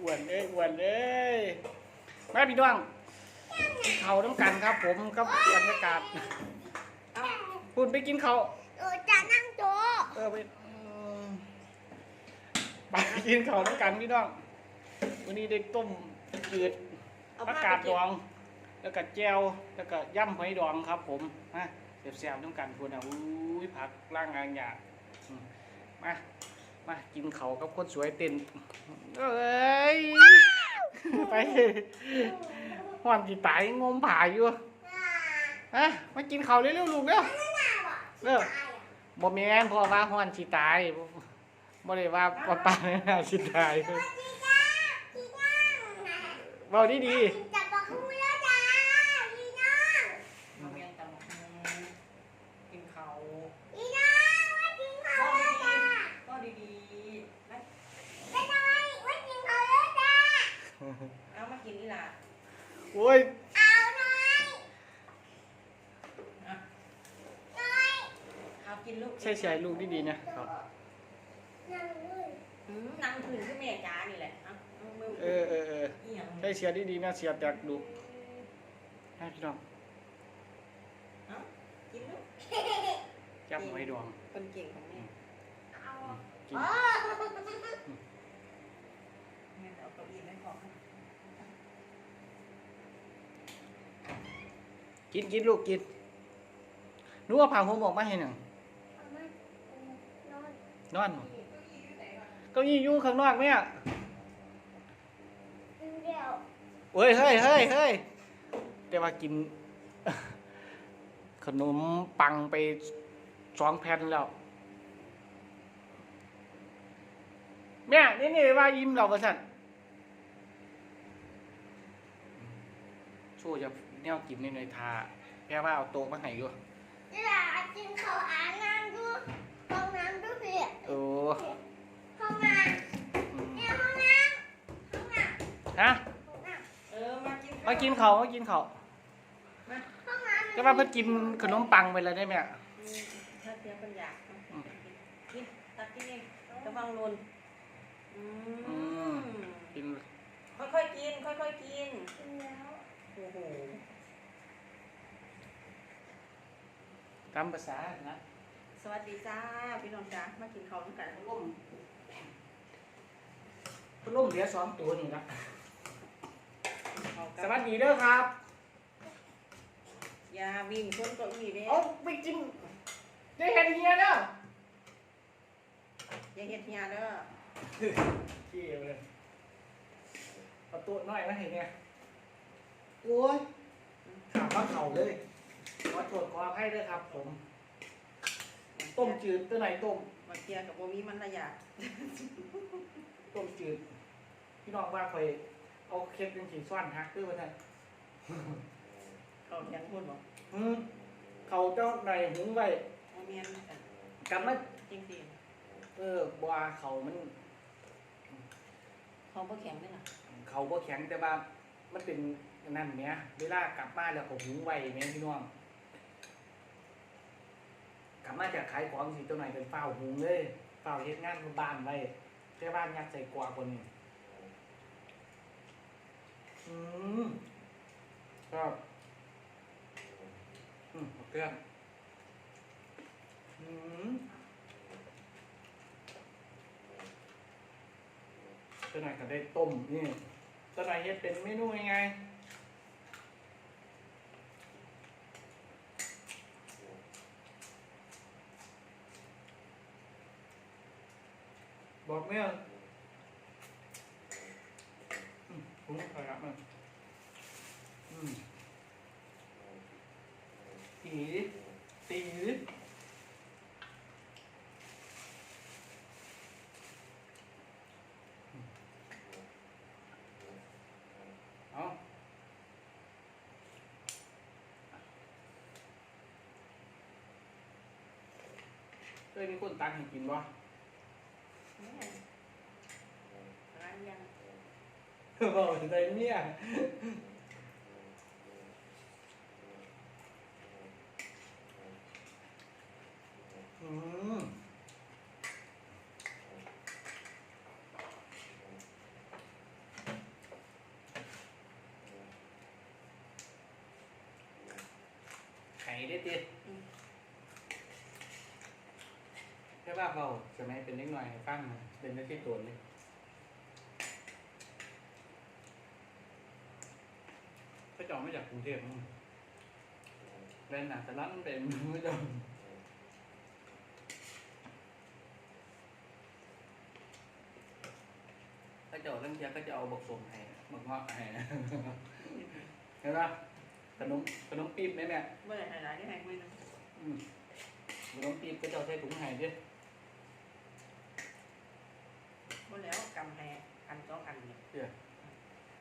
อ้วนเอ้ยอ้วนเอ้ยมาพี่น้องกินเขาวน้ำกันครับ ผมกับบรรยากาศเอาคุณไปกินเขาวหนูจะนั่งโต๊ะเออไปอืมไปกินเขาวน้ำกันพี่น้องวันนี้ได้ต้มจืด เอาผักผ้กาดไปดเก็บอง แล้วก็แจวแล้วก็ย่ำหอยดองครับ ผมมาเสียบๆน้ำกันคุณอะอุ้ยผักร่างงานหยาอืมมา มากินเขาวกับคนสวยเต้นเอ้ยไปหอนจีตายงมผาอยู่ฮะมากินเขาวเร็วๆลูกเร็วเร็วบ่แม่นเพราะว่าหอนสิตายบ่บ่ได้ว่าป้าป้าน่าสิตายเว้าดีๆ จะบอกคุณแล้วจ้าพี่น้อง เอาเมียงตำบักหุ่งกินเขาว พี่น้องมากินข้าวแล้วจ้า ก็ดีๆนะ เป็นไงมากินข้าวแล้วจ้า เอามากินนี่ล่ะ โอ้ย เอาหน่อย อะ หน่อย เอากินลูก ใช่ใช่ลูกดีๆนะครับนั่งเลยอืมนั่งพื้นคือแม่จ๋านี่แหละเอาเอามือเออเออเอออีหยังใช่เสียดีๆนะเสียแตกดูให้พี่น้องเอากินลูกจับหอยดองคนเก่งของแม่เอากินอ๋อแม่เอาเก้าอี้ไม่พอให้กินกินลูกกินหนูเอาผ้าห่มออกมาให้หนึ่งเอามานอ นนอนเก้าอี้อยู่ข้างนอกไหมอะเดี๋ยวเฮ้ยเฮ้ยเฮ้ยเฮ้ยแต่ว่ากิน ขนมปังไปสองแผ่นแล้วแม่นี่นี่ว่ายิ้มเราประสันช่วยจะแนวกินในหน่อยทาแค่ว่าเอาโต๊ะมาให้อยู่เดี๋ยวกินข้าวอ่านน้ำดู ห้องน้ำดูสิโอ้ห้องน้อืมำเนี่ยห้องน้ำห้องน้ฮะำห้องน้เออมากินมากินเขาวมากินเขาวมาำห้องน้ำก็ว่าเพิ่นกินขนมปังไปแล้วได้ไหมอะอืมถ้าเตรียมเป็นอยากเอาอืมกินตักกินเองระวังหล่นอือืมกินค่อยๆกิน ค่อยๆกินกินแล้วโอ้โหตามภาษานะ สวัสดีจ้า พี่น้องจ้ามากินข้าวด้วยกันพัดลมพัดลมเหลือสองตัวนี่นะเอากัสบวัสดีเด้อครับ อย่าวิ่งชนเก้าอี้เด้เอาไปกินได้เห็นเฮียเด้ออย่าเฮ็ดเฮียเด้อเกี่ยวเลยเอาตัวน้อยมาให้เนี่ยโอ้ยถามว่าเข่าเลยขอโทษขออภัยด้วยครับผม ต้มจืดตัวไหนต้มมาเทียกับโมมีมันละอยากต้มจืด พี่น้องว่าคอยเอาเค็มเป็นสีซ้อนฮักด้วยว่าท่านเขาเทียงพูดบอกอืมเขาเจ้าในหุงไว้โมเมียนกันกำมาจริงสิเออบัวเขามัน เขาบ่แข็งได้หรอเขาบ่แข็งแต่ว่ามันเป็นนั่นเนี้ยเวลากลับมาแล้วเขาหุงไว้แม่พี่น้องก ลับมาจากขายของสิตัวไหนเป็นเฝ้าหุงเลยเฝ้าเฮ็ดงานบ้านไว้แค่บ้านยัดใส่กวาคนนี้อืมก็อืมเอาเครื่องอืมตัวหนก็ได้ต้มนี่ตัวไหนเฮ็ดเป็นเมนูยังไง บอกแม่อืมผมขอรับมันตีตีเอาเคยมีคนตักให้กินบ่ บอกใจเมียอืมไข่ได้ติแค่ว่าเบาใช่ไหมเป็นเล็กหน่อยฟังเป็นได้ที่ตัวนี่ จองมาจากกรุงเทพมั้งแรงหนาสลันเป็นไม่จองก็เจ้าเรื่องเทียก็จะเอาบกสมให้บกงอกให้นะเห็นปะขนมขนมปี๊บไหมแม่เมื่อไหร่หายๆที่ให้คุยนะอืมขนมปี๊บก็จะเอาใส่ถุงให้ด้วยเมื่อแล้วกำให้อันสองอันเนี่ยเดี๋ยว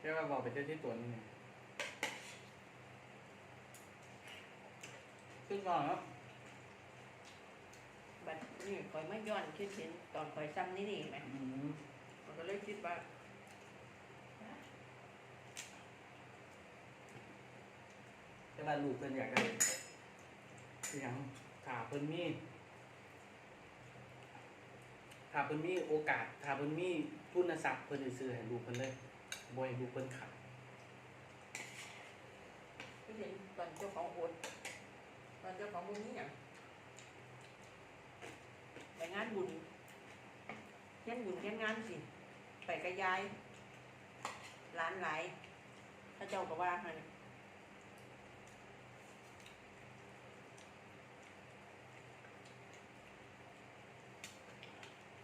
เรียกว่าบอกไปเจ้าที่ตัวนี้หนึ่ง ขึ้นก่อนครับบัดนี้คอยไม่ย้อนคิดเห็นตอนคอยซ้ำนี่นี่ไหมอืมมันก็เลยคิดว่าแต่ว่าลูกเพิ่นอยากได้อหย่างถ้าเพิ่นมีถ้าเพิ่นมีโอกาสถ้าเพิ่นมีทุนทรัพย์เพิ่นสิซื้อให้ลูกเพิ่นเลยบ่ให้ลูกเพิ่นขาดคิดเห็นตอนเจ้าของโอน ตอนเจ้าของบุญนี่อย่างไปงานบุญเช่นบุญเช่นงานสิไปกระยายร้านหลายถ้าเจ้าก็ว่าให้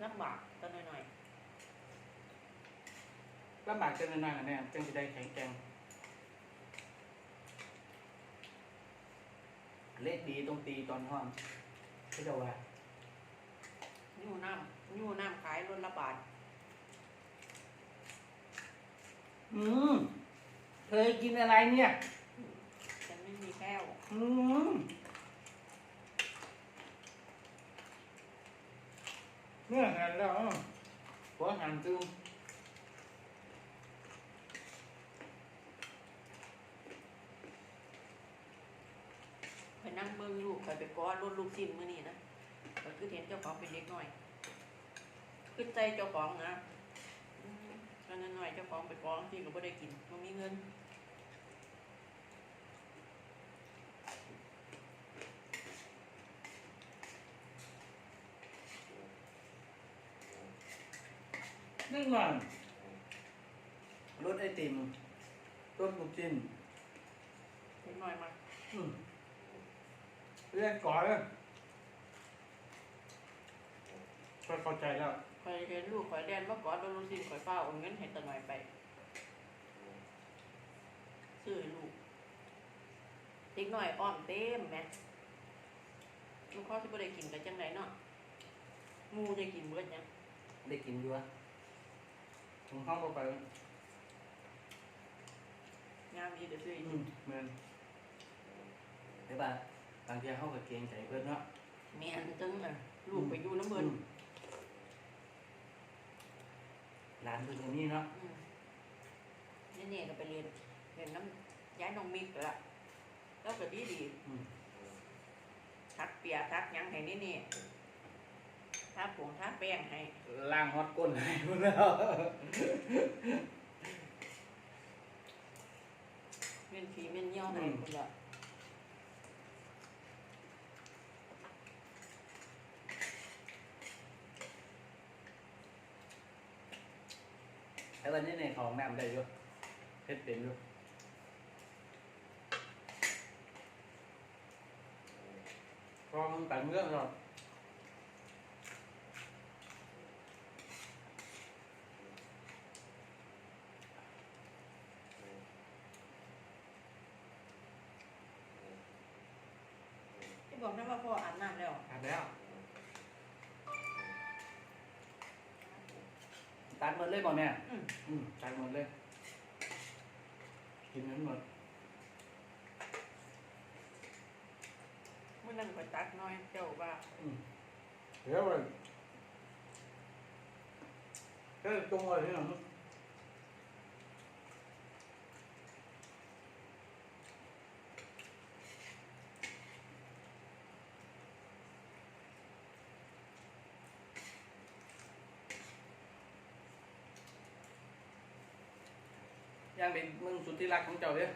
ลำบากตัวหน่อยๆ ลำบากจังน้อยๆนะแม่จังสิได้แข็งแกร่ง เล็กดีต้องตีตอนห้องเขาเจะว่าๆยู่น้ำยู่น้ำขายรถละบาท อืมเคยกินอะไรเนี่ยฉันไม่มีแก้ว อืมเนี่ยหันแล้วหัวหันซึมไปนั่งเบิ่งลูกไปไปก้อนรถลูกซิมมื้อนี้นะก็คือเห็นเจ้าของเป็นเด็กน้อยคือใจเจ้าของนะอืมตอนนั้นหน่อยเจ้าของไปก้อนที่ก็บ่ได้กินบ่มีเงินนึ่งวันรถไอติมรถลูกชิ้นเด็กน้อยมาอืม เรียกก่อนเลยก็เข้าใจแล้วคอยเห็นลูกคอยเรียนมาก้อนรถลูกซิมคอยเฝ้าเอาเงินให้ตาหน่อยไป ซื้อให้ลูกเด็กน้อยอ้อมเต็มแหม่ลูกเขาสิบ่ได้กินกันจังไดเนาะหมูได้กินเบิดหยังได้กินอยู่วะผมเข้าไปงามดีเดี๋ยวซื้อให้อืกินมเหมือนเดี๋ยวบ่า บางทีเขาก็เกรงใจเพื่อนเนาะแม่นจังน่ะลูกไปอยู่น้ำเบิ่นอืมร้านเพื่อนตรงนี้เนาะอืมนี่เนี่ยก็ไปเรียนเรียนน้ำย้ายน้องมิกละแล้วก็ดีดีอืมทักเปียทักหยังให้นี่นี่ทักผงทักแป้งให้ล่างฮอตก้นให้เพื่อนแล้วเม่นผีเม่นเยี่ยวให้คนละ วันนี้ในของน้ำได้อยู่เพชรเป็นอยู่พอมึงตัดเรื่องหรอก ที่บอกได้ว่าพ่ออาบน้ำแล้ว อาบแล้ว ตัดหมดเลยบอกเนี่ยอืม อืมตัดหมดเลย กินนั้นหมดเมื่อนั้นก็ตักน้อยเจ้าว่าอืมเดี๋ยวเลยก็ตรงเลยที่หลังย่างเป็น ที่รักของเจ้าเนี่ย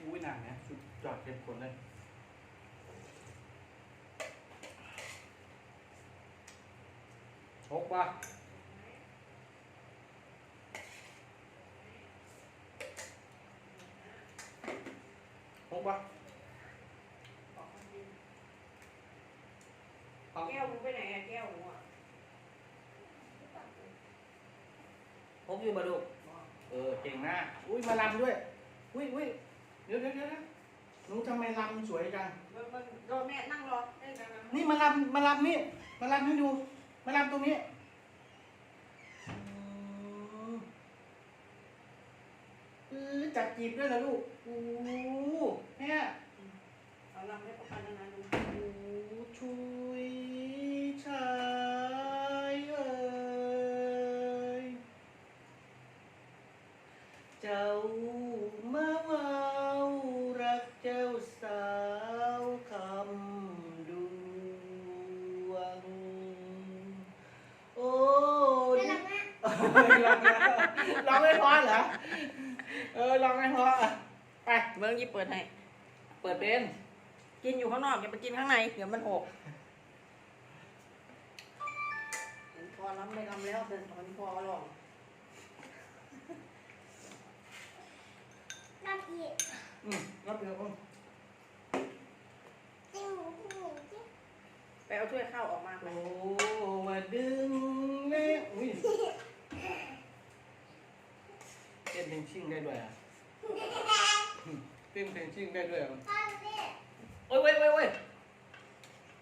อุ้ยหนังเนี่ยสุดจอดเข็มขนเลยหกว่ะหกว่ะแก้วมึงไปไหนอะแก้วมึงอะ หกอยู่มาลูก เออเก่งมาก อุ้ยมาลำด้วย อุ้ยอุ้ยเดี๋ยวเดี๋ยวเดี๋ยวนะหนูทำไมลำสวยจังมันมันรอแม่นั่งรอได้กันนะนี่มาลำมาลำนี่มาลำให้ดู มาลำตรงนี้อืมเออจับจีบด้วยนะลูกโอ้แม่เอาลำให้ประกันนะนะดูโอ้ช่วยชายเอ่ยเจ้ามาเว้ารักเจ้าสาวคำดวง โอ้ไม่ดิรักแม่ร้องไม่พอเหรอ เออร้องไม่พออะไปเบิ้งยี่เปิดให้ เปิดเป็น กินอยู่ข้างนอกอย่าไปกินข้างใน เดี๋ยวมันหก อืมรับเดี๋ยวอืมจริงหนูจริงหนูจริงไปเอาถ้วยข้าวออกมาไปโอ้มาดึงแม่อุ้ยเต้นเพลงชิ่งได้ด้วยอะอืมเต้นเพลงชิ่งได้ด้วยอะพ่อดูดิโอ้ยเว้ยเว้ยเว้ย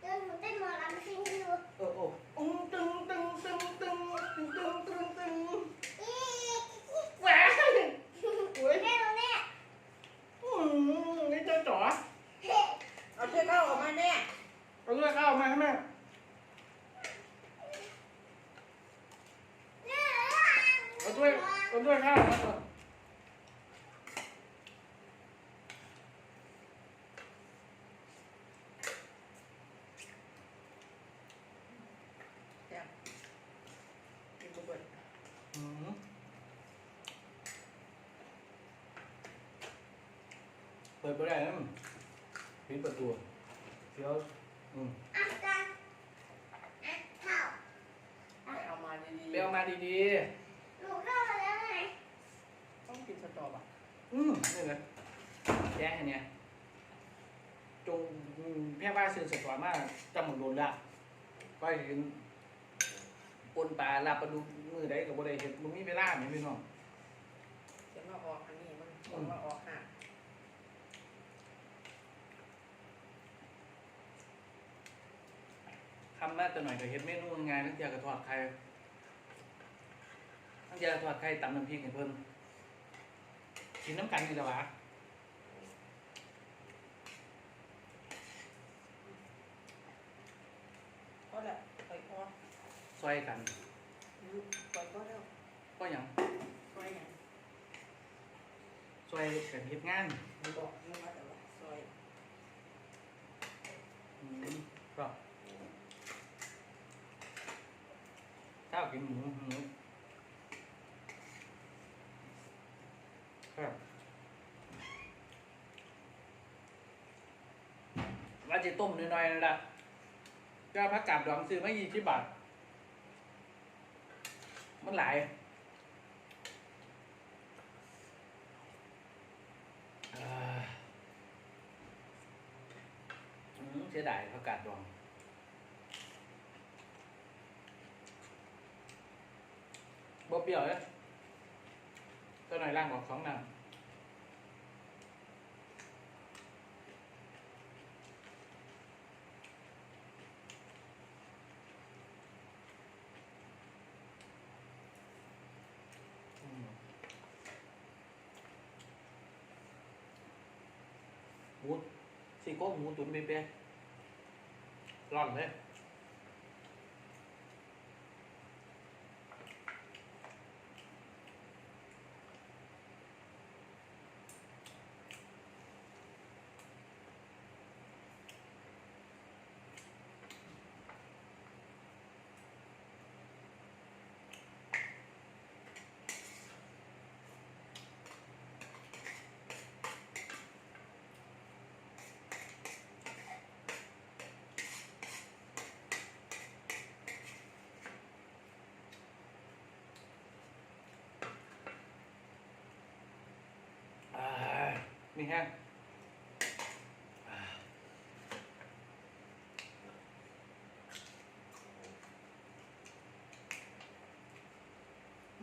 เดี๋ยวหนูเต้นหมอลำซิงให้ดูโอ้โอ้ ข้าวมาให้แม่เอาด้วยเอาด้วยข้าวมาก่อนแซ่บกินบุเบิดอืมเปิดไปได้นะปิดประตูเดี๋ยว อืมอะกันอะเข้าไปเอามาดีไปเอามาดีหนูเข้ามาแล้วไงๆต้องกินสตรอบ่ะๆอืมนี่เลยแย่เนี่ยจงอืมแพร่บ้านซื้อสตวมากจำหมดโดนละก็เห็นปนปลาลาบปลาดูมือใดกับบ่ได้เห็นมึงมีเวลาไหมพี่น้องเดี๋ยวมาออกอันนี้มันมันมาออกห่าำมาแต่หน่อยก็เห็นเมนูงานทั้งเจียกับทอดไข่ทั้งเจียกับทอดไข่ตำน้ำพริกให้เพิ่นกินน้ำกันนี่แหละวะก็แหละไปพอซอยกันไปพอแล้วก็อย่างซอยอย่างซอยกันเฮ็ดงานมันบอกนี่มาแต่ว่าซอยอืมก็ถ้า กินหมูหมูครับว่าจะต้มน้อยๆนั่นแหละก็พักกาดดองซื้อไมายี่สิบบาท มันหลายเสียดายพักกาดดอง บ่เปรี้ยวเลยตัวหน่อยล่างออกสองน้ำอืมหมูซี่โครงหมูตุ๋นเป๊ะๆร่อนเลย นี่แห้ง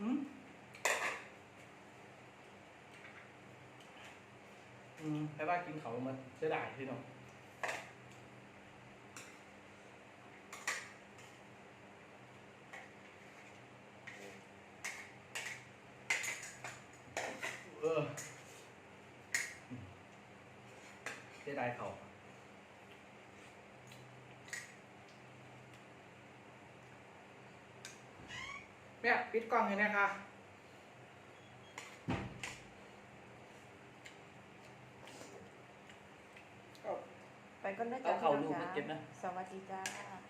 อืมอืมให้ว่ากินเขามันเสียดายพี่น้องเออเสียดายเขาเนี่ยปิดกล้องอยู่เนะคะไปก็น่าจะเอาเข่าลูกมาเก็บนะ สวัสดีจ้า